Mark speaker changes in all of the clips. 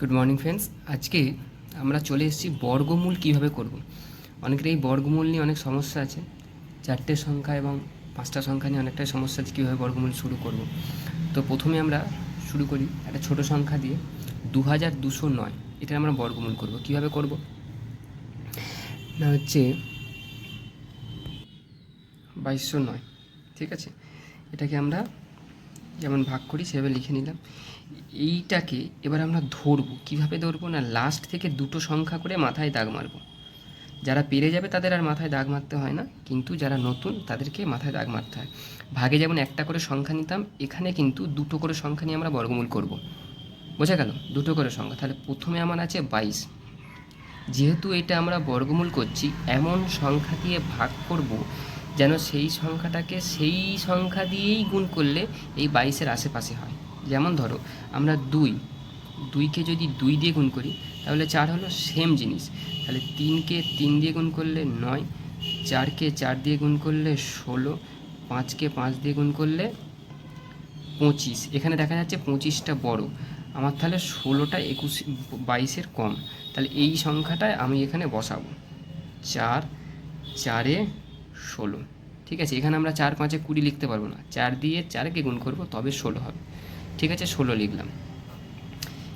Speaker 1: Good morning friends আজকে আমরা চলে এসেছি বর্গমূল কীভাবে করব। অনেকের এই বর্গমূল নিয়ে অনেক সমস্যা আছে। চারটে সংখ্যা এবং পাঁচটা সংখ্যা নিয়ে অনেকটাই সমস্যা আছে কীভাবে বর্গমূল শুরু করব। তো প্রথমে আমরা শুরু করি একটা ছোট সংখ্যা দিয়ে দু হাজার দুশো নয়। এটা আমরা বর্গমূল করব। কীভাবে করব? না হচ্ছে বাইশশো নয়। ঠিক আছে? এটাকে আমরা যেমন ভাগ করি, সেভাবে লিখে নিলাম। এইটাকে এবার আমরা ধরবো। কীভাবে ধরবো না লাস্ট থেকে দুটো সংখ্যা করে মাথায় দাগ মারবো। যারা পেরে যাবে তাদের আর মাথায় দাগ মারতে হয় না, কিন্তু যারা নতুন তাদেরকে মাথায় দাগ মারতে হয়। ভাগে যেমন একটা করে সংখ্যা নিতাম, এখানে কিন্তু দুটো করে সংখ্যা নিয়ে আমরা বর্গমূল করব। বোঝা গেল? দুটো করে সংখ্যা। তাহলে প্রথমে আমার আছে বাইশ। যেহেতু এটা আমরা বর্গমূল করছি, এমন সংখ্যা দিয়ে ভাগ করব যেন সেই সংখ্যাটাকে সেই সংখ্যা দিয়েই গুণ করলে এই বাইশের আশেপাশে হয়। যেমন ধরো, আমরা দুই, দুইকে যদি দুই দিয়ে গুণ করি, তাহলে চার হলো সেম জিনিস। তাহলে তিনকে তিন দিয়ে গুণ করলে নয়, চারকে চার দিয়ে গুণ করলে ষোলো, পাঁচকে পাঁচ দিয়ে গুণ করলে পঁচিশ। এখানে দেখা যাচ্ছে পঁচিশটা বড়। আমার তাহলে ষোলোটা একুশ, বাইশের কম। তাহলে এই সংখ্যাটায় আমি এখানে বসাবো। চার, চারে ষোলো। ঠিক আছে? এখানে আমরা চার, পাঁচে কুড়ি লিখতে পারব না। চার দিয়ে চারকে গুণ করব, তবে ষোলো হবে। ঠিক আছে, ষোলো লিখলাম।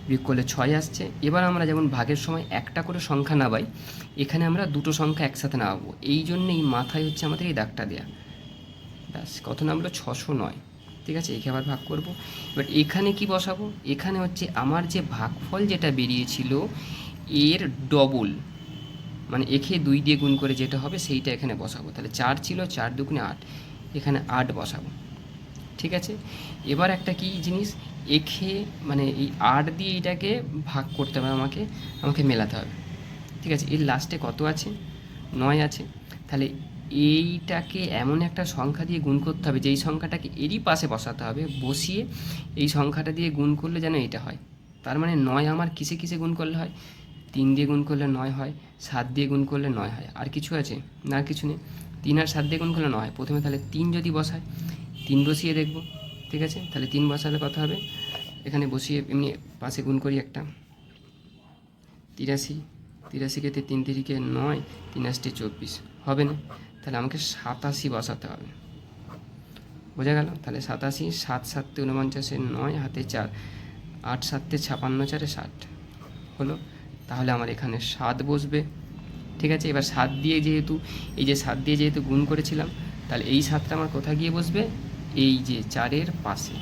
Speaker 1: বিয়োগ করলে ছয় আসছে। এবার আমরা যেমন ভাগের সময় একটা করে সংখ্যা নাবাই এখানে আমরা দুটো সংখ্যা একসাথে নামাবো। এই জন্যেই মাথায় হচ্ছে আমাদের এই দাগটা দেয়া। ব্যাস, কত নামলো? ছশো নয়। ঠিক আছে, একে আবার ভাগ করব। এবার এখানে কি বসাবো? এখানে হচ্ছে আমার যে ভাগফল যেটা বেরিয়েছিল, এর ডবল মানে একে দুই দিয়ে গুণ করে যেটা হবে, সেইটা এখানে বসাবো। তাহলে চার ছিল, চার দুগুণে আট। এখানে আট বসাবো। ঠিক আছে? এবার একটা কি জিনিস? এখে মানে এই আট দিয়ে এইটাকে ভাগ করতে হবে আমাকে আমাকে মেলাতে হবে। ঠিক আছে? এর লাস্টে কত আছে? নয় আছে। তাহলে এইটাকে এমন একটা সংখ্যা দিয়ে গুণ করতে হবে, যেই সংখ্যাটাকে এরই পাশে বসাতে হবে, বসিয়ে এই সংখ্যাটা দিয়ে গুণ করলে যেন এটা হয়। তার মানে নয় আমার কিসে কিসে গুণ করলে হয়? তিন দিয়ে গুণ করলে নয় হয়, সাত দিয়ে গুণ করলে নয় হয়। আর কিছু আছে? না, কিছু নেই। তিন আর সাত দিয়ে গুণ করলে নয় হয়। প্রথমে তাহলে তিন যদি বসায় তিন বসিয়ে দেখব, ঠিক আছে? তাহলে তিন বসালে কথা হবে? এখানে বসিয়ে এমনি পাশে গুণ করি একটা। তিরাশি, তিরাশিকে তিন, তিরিকে নয় তিন আশটি চব্বিশ। হবে না? তাহলে আমাকে সাতাশি বসাতে হবে। বোঝা গেল? তাহলে সাতাশি, সাত, সাততে উনপঞ্চাশে নয়, হাতে চার। আট, সাততে ছাপান্ন, চারে ষাট। হলো? তাহলে আমার এখানে সাত বসবে। ঠিক আছে? এবার সাত দিয়ে যেহেতু, এই যে সাত দিয়ে যেহেতু গুণ করেছিলাম, তাহলে এই সাতটা আমার কোথায় গিয়ে বসবে? এই যে চারের পাশে।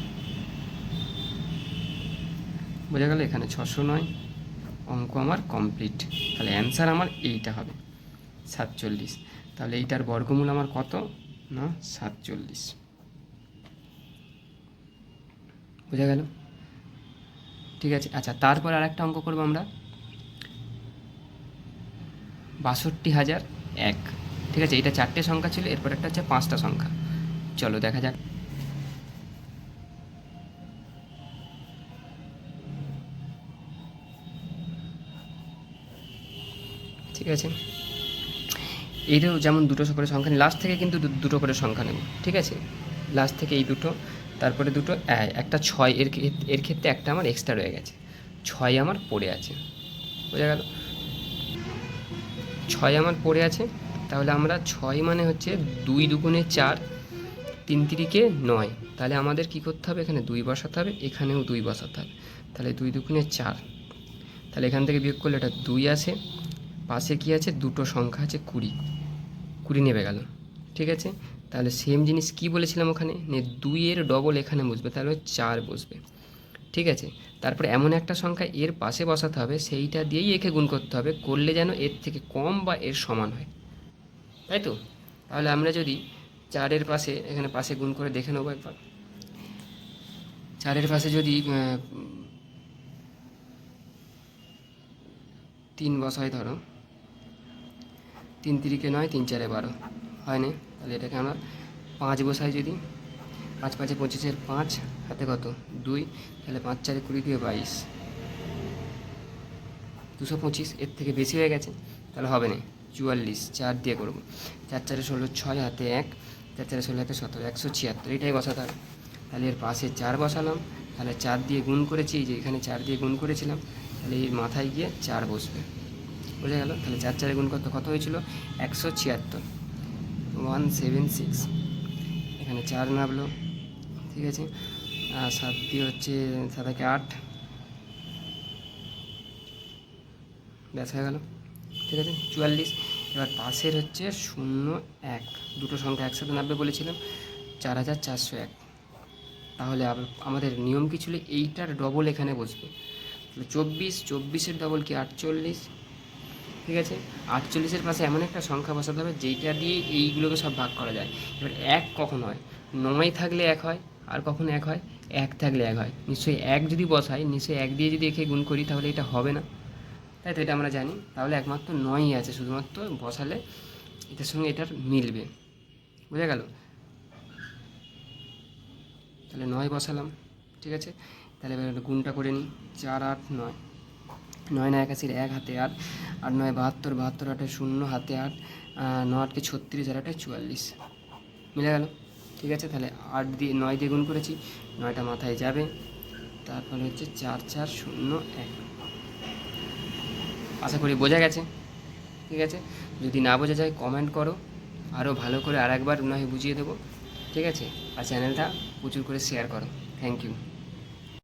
Speaker 1: বোঝা গেল এখানে ছশো নয় অঙ্ক আমার কমপ্লিট তাহলে অ্যান্সার আমার এইটা হবে, সাতচল্লিশ। তাহলে এইটার বর্গমূল আমার কত? না, সাতচল্লিশ। বোঝা গেল? ঠিক আছে আচ্ছা তারপর আর একটা অঙ্ক করব আমরা। বাষট্টি হাজার এক। ঠিক আছে এটা চারটে সংখ্যা ছিল, এরপর একটা হচ্ছে পাঁচটা সংখ্যা। চলো, দেখা যাক। ঠিক আছে? এইটাও যেমন দুটো করে সংখ্যা নেই লাস্ট থেকে কিন্তু দুটো করে সংখ্যা নেব ঠিক আছে? লাস্ট থেকে এই দুটো, তারপরে দুটো একটা ছয়, এর এর ক্ষেত্রে একটা আমার এক্সট্রা রয়ে গেছে। ছয় আমার পড়ে আছে, বোঝা গেল? ছয় আমার পড়ে আছে, তাহলে আমরা ছয় মানে হচ্ছে দুই দুগুণে চার, তিন তিরিকে নয়, তাহলে আমাদের কি করতে হবে এখানে? দুই বসাতে হবে, এখানেও দুই বসাতে হবে, তাহলে দুই দুগুণে চার, তাহলে এখান থেকে বিয়োগ করলে এটা দুই আসে পাশে কি আছে? দুটো সংখ্যা আছে কুড়ি। কুড়ি নেবে গেল। ঠিক আছে? তাহলে সেম জিনিস কি বলেছিলাম ওখানে? নে দুইয়ের ডবল এখানে বসবে, তাহলে চার বসবে। ঠিক আছে? তারপরে এমন একটা সংখ্যা এর পাশে বসাতে হবে, সেইটা দিয়েই একে গুণ করতে হবে, করলে যেন এর থেকে কম বা এর সমান হয়। তাই তো? তাহলে আমরা যদি চারের পাশে, এখানে পাশে গুণ করে দেখে নেব একবার। চারের পাশে যদি তিন বসায় ধরো তিন তিরিকে নয়, তিন চারে বারো। হয় না? তাহলে এটাকে আমরা পাঁচ বসাই যদি। পাঁচ পাঁচে পঁচিশের পাঁচ, হাতে কত? দুই। তাহলে পাঁচ চারে কুড়ি দিয়ে বাইশ। দুশো পঁচিশ, এর থেকে বেশি হয়ে গেছে। তাহলে হবে না? চুয়াল্লিশ, চার দিয়ে করব। চার চারে ষোলো, ছয় হাতে এক। চার চারে ষোলো, হাতে সতেরো, একশো ছিয়াত্তর। এটাই বসাতে হবে। তাহলে এর পাশে চার বসালাম। তাহলে চার দিয়ে গুণ করেছি যে এখানে চার দিয়ে গুণ করেছিলাম, তাহলে এর মাথায় গিয়ে চার বসবে। বোঝা গেল, তাহলে চার চারে গুণ কত কত হয়েছিল? একশো ছিয়াত্তর। One seven six. এখানে চার নামলো, ঠিক আছে? আর সাত দিয়ে হচ্ছে সাত একে আট। ব্যাস হয়ে গেল, ঠিক আছে? চুয়াল্লিশ। এবার পাশের হচ্ছে শূন্য এক। দুটো সংখ্যা একসাথে নামবে বলেছিলাম, চার হাজার চারশো এক। তাহলে আমাদের নিয়ম কি ছিল? এইটার ডবল এখানে বসবে। তাহলে চব্বিশ, চব্বিশের ডবল কি? আটচল্লিশ। ঠিক আছে? আটচল্লিশের পাশে এমন একটা সংখ্যা বসাতে হবে, যেইটা দিয়ে এইগুলোকে সব ভাগ করা যায়। এবার এক কখন হয়? নয় থাকলে এক হয়, আর কখন এক হয়? এক থাকলে এক হয়। নিশ্চয়ই এক যদি বসাই, নিশ্চয়ই এক দিয়ে যদি একে গুণ করি, তাহলে এটা হবে না। তাই তো এটা আমরা জানি। তাহলে একমাত্র নয়ই আছে, শুধুমাত্র বসালে এটার সঙ্গে এটার মিলবে। বোঝা গেল? তাহলে নয় বসালাম, ঠিক আছে? তাহলে এবার গুণটা করে নিই, চার আট নয়। নয় নয় একাশির এক, হাতে আট আট নয় বাহাত্তর বাহাত্তর আটে শূন্য, হাতে আট নয় আটকে ছত্রিশ, আর আটে চুয়াল্লিশ। মিলে গেল? ঠিক আছে, তাহলে আট দিয়ে নয় দিয়ে গুণ করেছি, নয়টা মাথায় যাবে। তারপরে হচ্ছে চার চার, শূন্য, এক। আশা করি বোঝা গেছে। ঠিক আছে? যদি না বোঝা যায় কমেন্ট করো। আরও ভালো করে আর একবার নয় বুঝিয়ে দেবো। ঠিক আছে? আর চ্যানেলটা প্রচুর করে শেয়ার করো। Thank you